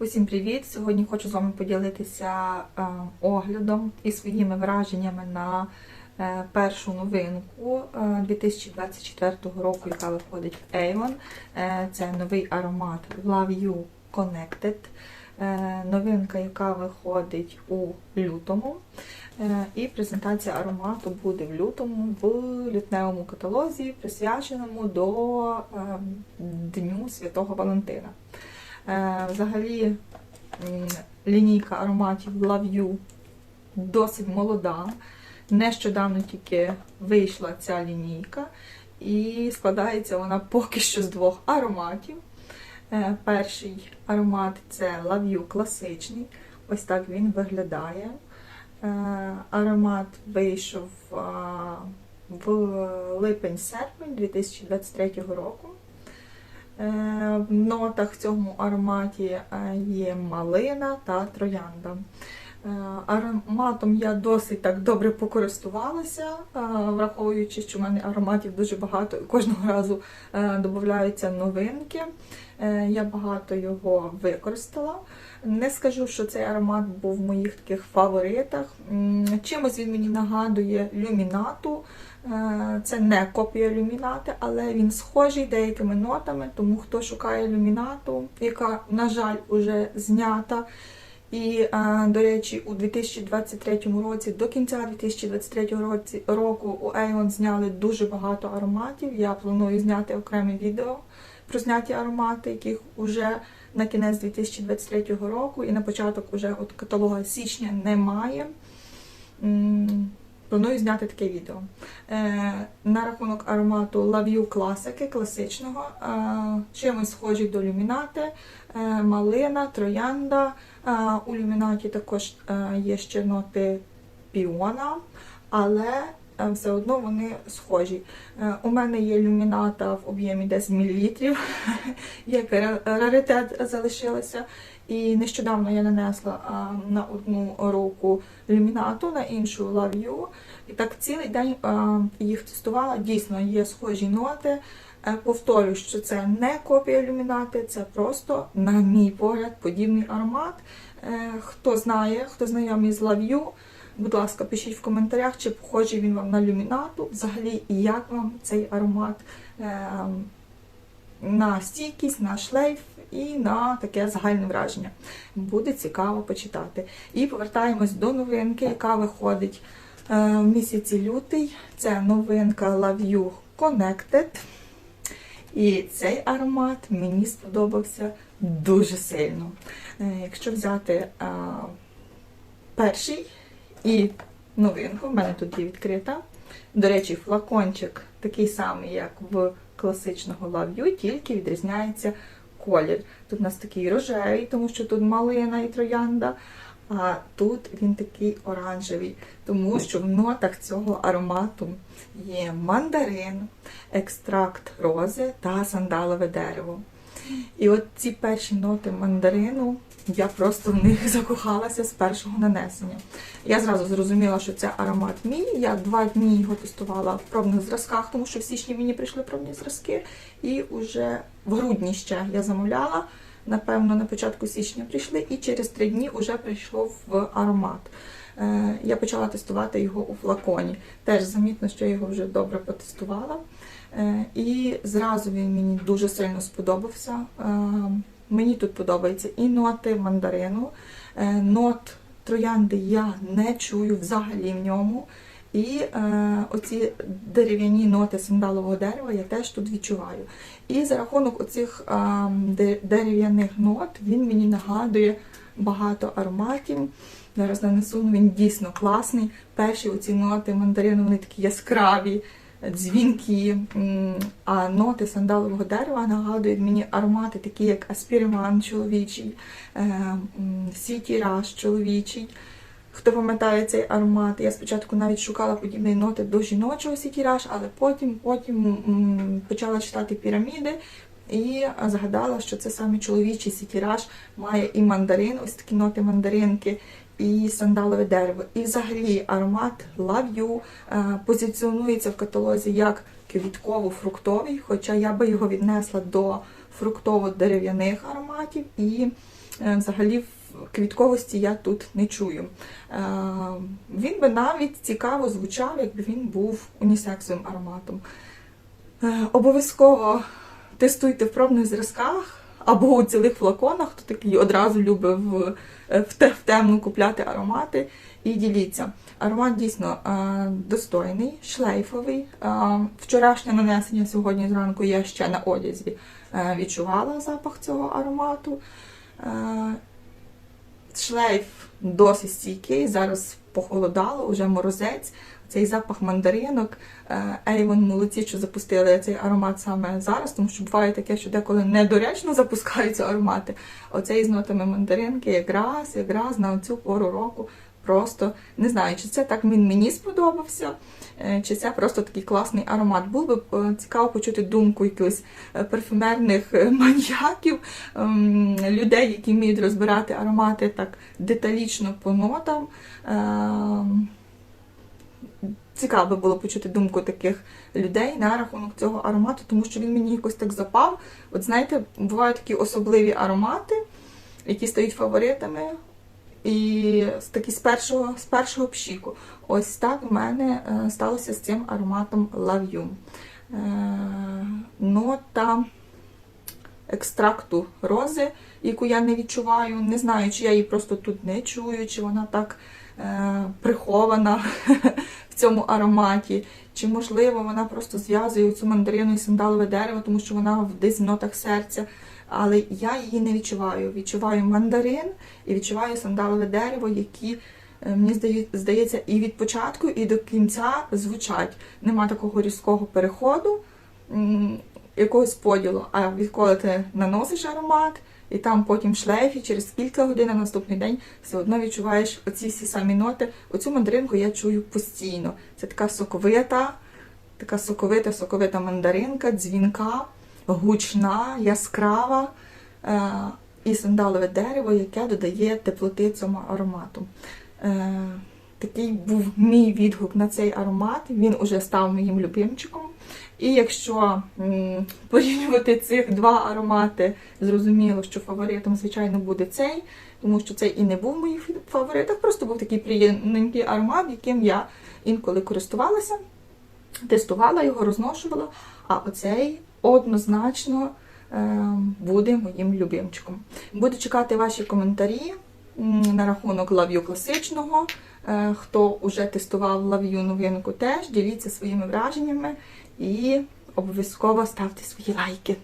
Усім привіт! Сьогодні хочу з вами поділитися е, оглядом і своїми враженнями на е, першу новинку е, 2024 року, яка виходить в Avon. Е, це новий аромат Love You Connected. Е, новинка, яка виходить у лютому. Е, і презентація аромату буде в лютому в лютневому каталозі, присвяченому до е, Дню Святого Валентина. Е, Взагалі лінійка ароматів Love You досить молода. Нещодавно тільки вийшла ця лінійка, і складається вона поки що з двох ароматів. Е, Перший аромат це Love You класичний. Ось так він виглядає. Е, Аромат вийшов в липень-серпень 2023 року. Е, В нотах в цьому ароматі е, є малина та троянда. Е, Ароматом я досить так добре покористувалася, враховуючи, що в мене ароматів дуже багато і кожного разу додаються новинки. Я багато його використала. Не скажу, що цей аромат був в моїх таких фаворитах. Чимось він мені нагадує люмінату. Е, Це не копія люмінати, але він схожий деякими нотами, тому хто шукає люмінату, яка, на жаль, уже знята. І, е, до речі, у 2023 році, до кінця 2023 року у Avon зняли дуже багато ароматів. Я планую зняти окреме відео про зняті аромати, яких вже на кінець 2023 року і на початок уже от каталога січня немає. Планую зняти таке відео. Е, на рахунок аромату Love класики, класичного, е, чимось схожі до люмінати, е, малина, троянда. Е, у люмінаті також е, є ще ноти піона, але все одно вони схожі. Е, у мене є люміната в об'ємі 10 мл, як раритет залишилася. І нещодавно я нанесла а, на одну руку люмінату, на іншу You. І так цілий день їх тестувала. Дійсно, є схожі ноти. Е, Повторюю, що це не копія люмінати, це просто, на мій погляд, подібний аромат. Е, Хто знає, хто знайомий з You, будь ласка, пишіть в коментарях, чи похожий він вам на люмінату. Взагалі, і як вам цей аромат е, на стійкість, на шлейф і на таке загальне враження. Буде цікаво почитати. І повертаємось до новинки, яка виходить е, в місяці лютий. Це новинка Love You Connected. І цей аромат мені сподобався дуже сильно. Е, Якщо взяти е, перший і новинку, в мене тут є відкрита. До речі, флакончик такий самий, як в класичного Love You, тільки відрізняється колір. Тут у нас такий рожевий, тому що тут малина і троянда. А тут він такий оранжевий, тому що в нотах цього аромату є мандарин, екстракт рози та сандалове дерево. І от ці перші ноти мандарину, я просто в них закохалася з першого нанесення. Я зразу зрозуміла, що це аромат мій. Я два дні його тестувала в пробних зразках, тому що в січні мені прийшли пробні зразки. І вже в грудні ще я замовляла. Напевно, на початку січня прийшли, і через три дні вже прийшло в аромат. Е, Я почала тестувати його у флаконі. Теж замітно, що я його вже добре потестувала. Е, І зразу він мені дуже сильно сподобався. Мені тут подобаються і ноти мандарину, е, нот троянди я не чую взагалі в ньому. І е, оці дерев'яні ноти сандалового дерева я теж тут відчуваю. І за рахунок оцих е, дерев'яних нот він мені нагадує багато ароматів. Зараз нанесу, він дійсно класний. Перші оці ноти мандарину вони такі яскраві, дзвінкі, а ноти сандалового дерева нагадують мені аромати, такі як аспіріман чоловічий, е, м, Сіті Раш чоловічий. Хто пам'ятає цей аромат, я спочатку навіть шукала подібні ноти до жіночого Сіті Раш, але потім, потім почала читати піраміди. І згадала, що це саме чоловічий сітіраж має і мандарин, ось такі ноти мандаринки, і сандалове дерево. І взагалі аромат Love You е, позиціонується в каталозі як квітково-фруктовий, хоча я би його віднесла до фруктово-дерев'яних ароматів і е, взагалі квітковості я тут не чую. Е, Він би навіть цікаво звучав, якби він був унісексовим ароматом. Обов'язково тестуйте в пробних зразках або у цілих флаконах, хто такий одразу любить в, в, темну купляти аромати. І діліться. Аромат дійсно е, достойний, шлейфовий. Е, вчорашнє нанесення сьогодні зранку я ще на одязі е, відчувала запах цього аромату. Е, шлейф досить стійкий, зараз похолодало, вже морозець. Цей запах мандаринок. Е, Avon молодці, що запустили цей аромат саме зараз, тому що буває таке, що деколи недоречно запускаються аромати. Оцей з нотами мандаринки якраз, якраз на цю пору року. Просто не знаю, чи це так він мені сподобався, е, чи це просто такий класний аромат. Було б е, цікаво почути думку якихось е, парфюмерних маньяків, ем, людей, які вміють розбирати аромати так деталічно по нотам. Цікаво було почути думку таких людей на рахунок цього аромату, тому що він мені якось так запав. От знаєте, бувають такі особливі аромати, які стають фаворитами. І такі з першого, з першого пшіку. Ось так в мене е, сталося з цим ароматом You. Е, Нота екстракту рози, яку я не відчуваю. Не знаю, чи я її просто тут не чую, чи вона так прихована в цьому ароматі, чи можливо вона просто зв'язує цю мандарину і сандалове дерево, тому що вона десь в нотах серця. Але я її не відчуваю. Відчуваю мандарин і відчуваю сандалове дерево, які е, мені здається, і від початку, і до кінця звучать. Нема такого різкого переходу, якогось поділу. А відколи ти наносиш аромат, і там потім в шлейфі, через кілька годин на наступний день все одно відчуваєш оці всі самі ноти. Оцю мандаринку я чую постійно. Це така соковита, така соковита, соковита мандаринка, дзвінка, гучна, яскрава. Е, і сандалове дерево, яке додає теплоти цьому аромату. Е, такий був мій відгук на цей аромат. Він уже став моїм любимчиком. І якщо порівнювати цих два аромати, зрозуміло, що фаворитом, звичайно, буде цей, тому що цей і не був моїх фаворитах, просто був такий приємненький аромат, яким я інколи користувалася, тестувала його, розношувала. А оцей однозначно е, буде моїм любимчиком. Буду чекати ваші коментарі на рахунок лав'ю класичного. Е, Хто вже тестував лав'ю новинку, теж діліться своїми враженнями і обов'язково ставте свої лайки.